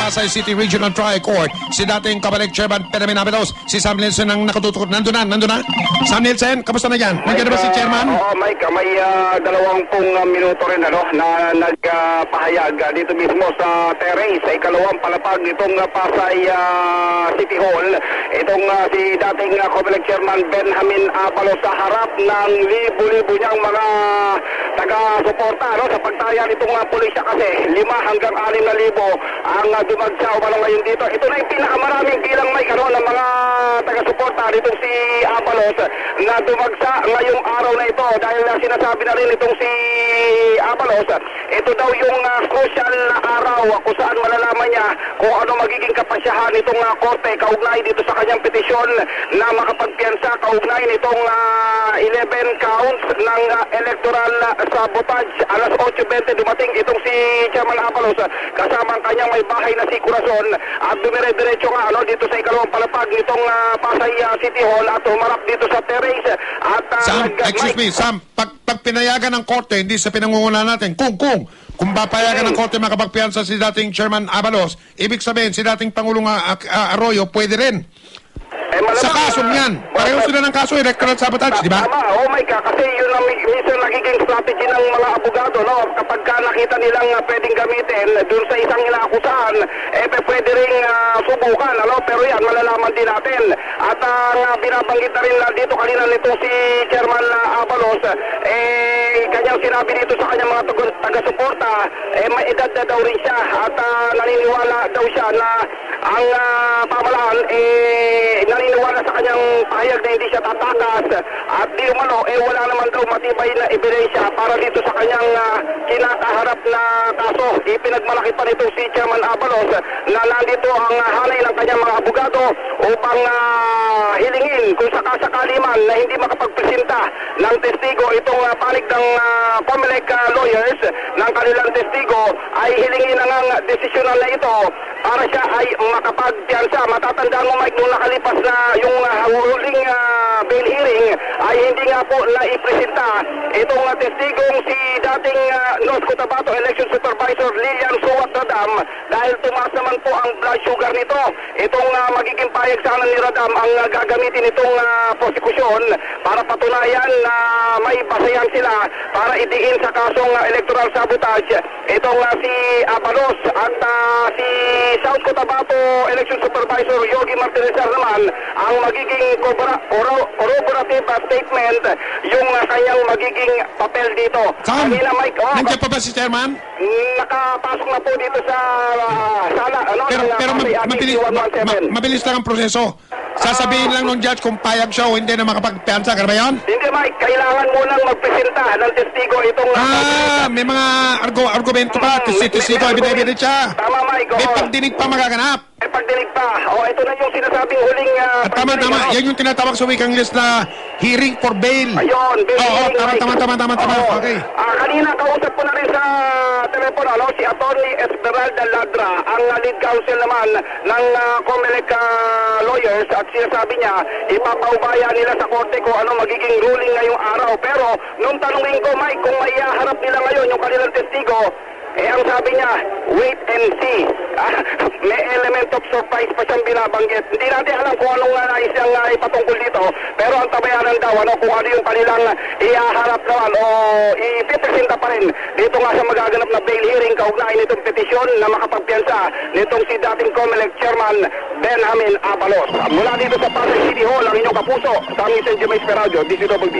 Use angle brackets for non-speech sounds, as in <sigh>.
Pasay City Regional Trial Court, si dating kabalik chairman Benjamin Abelos, si Sam Nielsen ang nakatutok. Nandun na, nandun na. Sam Nielsen, kamusta na yan? Nandiyan na ba si ah, chairman? Oo, Mike, ah, may ah, dalawang pong ah, minuto rin ano, na nagpahayag ah, dito mismo sa terrace sa ikalawang palapag nitong ah, Pasay ah, City Hall. Itong ah, si dating uh, Comelec Chairman Benjamin Abalo sa harap ng libo-libo niyang mga taga-suporta no, sa pagtaya nitong uh, pulisya kasi lima hanggang anim na libo ang uh, dumagsaw pa ngayon dito. Ito na yung pinakamaraming bilang may ano, ng mga nitong si Abalos na dumagsa ngayong araw na ito dahil uh, sinasabi na rin itong si Abalos ito daw yung uh, crucial na araw kung saan malalaman niya kung ano magiging kapasyahan nitong uh, korte kaugnay dito sa kanyang petisyon na makapagpiyansa kaugnay nitong uh, 11 counts ng uh, electoral uh, sabotage. Alas 8.20 dumating itong si Chairman Abalos uh, kasama ang kanyang may bahay na si Corazon at dumire-diretso nga ano, dito sa ikalawang palapag nitong uh, Pasay uh, City Hall at humarap dito sa terrace at uh, Sam, excuse me, Sam, pag, pag pinayagan ng korte, hindi sa pinangunguna natin, kung, kung, kung papayagan ng korte makapagpiyansa si dating Chairman Abalos, ibig sabihin, si dating Pangulong ah, ah, Arroyo, pwede rin. Eh, malamang, Sa kasong ah, yan, pareho sila ng kaso, electoral sabotage, di ba? Tama, oh my God, kasi yun ang minsan nagiging strategy ng mga abogado, no? Kapag ka nakita nilang uh, pwedeng gamitin dun sa isang inaakusahan, eh pwede rin uh, subukan, ano? Pero yan, malalaman din natin. At ang uh, binabanggit na rin na dito kanina nito si Chairman uh, Abalos, eh, kanyang sinabi dito sa kanyang mga taga- taga-suporta, eh, may edad na daw rin siya at uh, naniniwala daw siya na ang uh, pamalaan, eh, naniniwala sa kanyang pahayag na hindi siya tatakas at di umano, eh wala naman daw matibay na ebidensya para dito sa kanyang uh, kinakaharap na kaso. Ipinagmalaki pa nito si Chairman Abalos na nandito ang uh, hanay ng kanyang mga abogado upang uh, hilingin kung sakasakali man na hindi makapagpresenta ng testigo itong uh, panig ng uh, uh, lawyers ng kanilang testigo ay hilingin na ng desisyonan na ito para siya ay makapagpiyansa. Matatandaan mo Mike nung nakalipas na yung uh, ay hindi nga po naipresenta itong uh, testigong si dating uh, North Cotabato Election Supervisor Lilian Suwat Radam dahil tumaas naman po ang blood sugar nito. Itong uh, magiging payag sana ni Radam ang uh, gagamitin itong uh, prosekusyon para patunayan na may basayan sila para idiin sa kasong uh, electoral sabotage itong uh, si Abalos at uh, si South Cotabato Election Supervisor Yogi Martinezar naman ang magiging corro- corroborative uh, statement yung uh, kanyang magiging papel dito. Sam, Kanina Mike, oh, nandiyan pa ba si Chairman? nakapasok na po dito sa uh, sala ano, Pero, ng, pero ma- mabilis, ma- 117. ma- mabilis lang ang proseso. Sasabihin lang ng judge kung payag siya o hindi na makapagpiyansa. Kaya ba yun? Hindi Mike, kailangan munang magpresenta ng testigo itong uh, Ah, may mga argo, argumento pa. Testigo, evident siya. Tama Mike, May pagdinig pa magaganap. May pagdinig pa. O, ito na yung sinasabing huling... Uh, At tama, pagdinig, tama. ano? Yan yung tinatawag sa wikang list na hearing for bail. Ayun, baby. Oo, tama, tama, tama, tama, tama. Oo. Okay. Ah, kanina kausap ko na rin sa telepono, ano, si Attorney Esmeralda Ladra, ang ah, lead counsel naman ng uh, Comelec ah, lawyers at sinasabi niya, ipapaubaya nila sa korte kung ano magiging ruling ngayong araw. Pero nung tanungin ko, Mike, kung maiharap nila ngayon yung kanilang testigo, eh ang sabi niya, wait and see. <laughs> Ah, may element of surprise pa siyang binabanggit. Hindi natin alam kung anong uh, nais niyang uh, ipatungkol dito. Pero ang tabayanan daw, ano, kung ano yung kanilang ihaharap naman o ipipresenta pa rin dito nga sa magaganap na bail hearing kaugnay nitong petisyon na makapagpiyansa nitong si dating COMELEC Chairman Benjamin Abalos. Mula dito sa Pasay City Hall, ang inyong kapuso, sa aming St. James Peradio, DCWB.